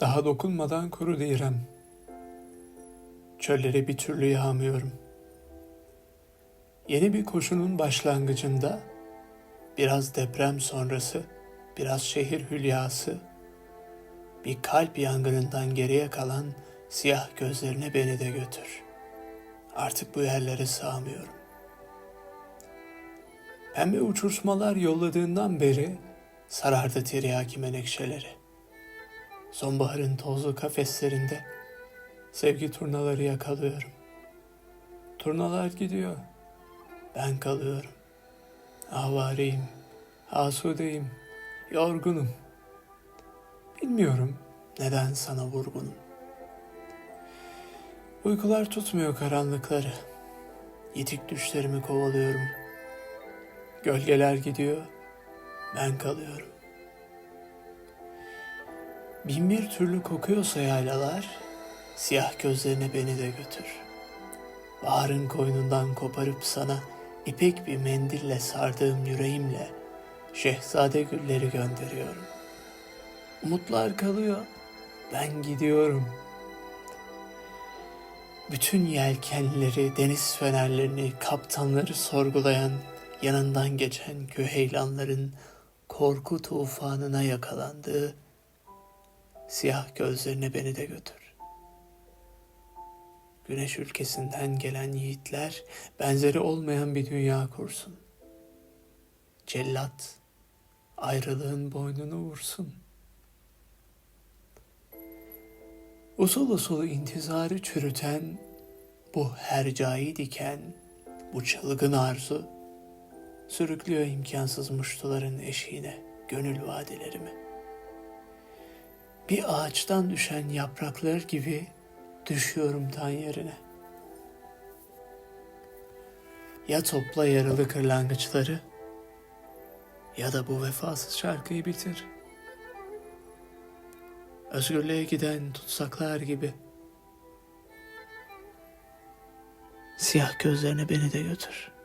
Daha dokunmadan kuru değirem. Çöllere bir türlü yağmıyorum. Yeni bir koşunun başlangıcında biraz deprem sonrası, biraz şehir hülyası, bir kalp yangınından geriye kalan siyah gözlerine beni de götür. Artık bu yerlere sığamıyorum. Pembe uçurtmalar yolladığından beri sarardı tiryaki menekşeleri. Sonbaharın tozlu kafeslerinde sevgi turnaları yakalıyorum. Turnalar gidiyor. Ben kalıyorum. Avareyim, asudeyim, yorgunum. Bilmiyorum neden sana vurgunum. Uykular tutmuyor karanlıkları. Yitik düşlerimi kovalıyorum. Gölgeler gidiyor, ben kalıyorum. Bin bir türlü kokuyorsa yaylalar, siyah gözlerine beni de götür. Baharın koynundan koparıp sana ipek bir mendille sardığım yüreğimle şehzade gülleri gönderiyorum. Umutlar kalıyor, ben gidiyorum. Bütün yelkenleri, deniz fenerlerini, kaptanları sorgulayan, yanından geçen küheylanların korku tufanına yakalandığı siyah gözlerine beni de götür. Güneş ülkesinden gelen yiğitler benzeri olmayan bir dünya kursun. Cellat ayrılığın boynunu vursun. Usul usul intizarı çürüten bu hercai diken, bu çılgın arzu sürüklüyor imkansız muştuların eşiğine gönül vadilerimi. Bir ağaçtan düşen yapraklar gibi düşüyorum tan yerine. Ya topla yaralı kırlangıçları ya da bu vefasız şarkıyı bitir. Özgürlüğe giden tutsaklar gibi. Siyah gözlerine beni de götür.''